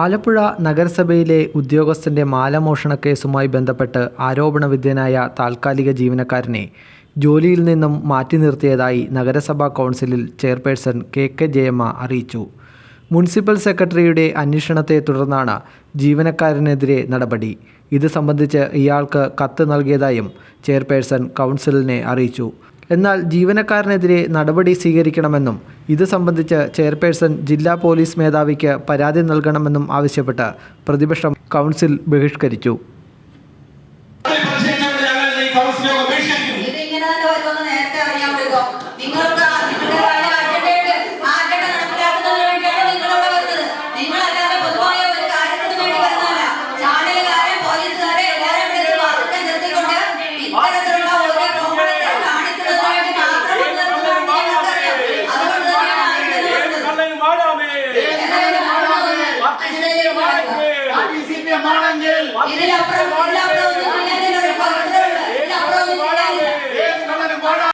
ആലപ്പുഴ നഗരസഭയിലെ ഉദ്യോഗസ്ഥന്റെ മാലമോഷണ കേസുമായി ബന്ധപ്പെട്ട് ആരോപണവിധേയനായ താൽക്കാലിക ജീവനക്കാരനെ ജോലിയിൽ നിന്നും മാറ്റി നിർത്തിയതായി നഗരസഭാ കൗൺസിലിൽ ചെയർപേഴ്സൺ കെ കെ ജയമ്മ അറിയിച്ചു. മുനിസിപ്പൽ സെക്രട്ടറിയുടെ അന്വേഷണത്തെ തുടർന്നാണ് ജീവനക്കാരനെതിരെ നടപടി. ഇത് സംബന്ധിച്ച് ഇയാൾക്ക് കത്ത് നൽകിയതായും ചെയർപേഴ്സൺ കൗൺസിലിനെ അറിയിച്ചു. എന്നാൽ ജീവനക്കാരനെതിരെ നടപടി സ്വീകരിക്കണമെന്നും ഇത് സംബന്ധിച്ച് ചെയർപേഴ്സൺ ജില്ലാ പോലീസ് മേധാവിക്ക് പരാതി നൽകണമെന്നും ആവശ്യപ്പെട്ട് പ്രതിപക്ഷം കൗൺസിൽ ബഹിഷ്കരിച്ചു. പ്രതിഷേധിച്ചുകൊണ്ട് y de la, la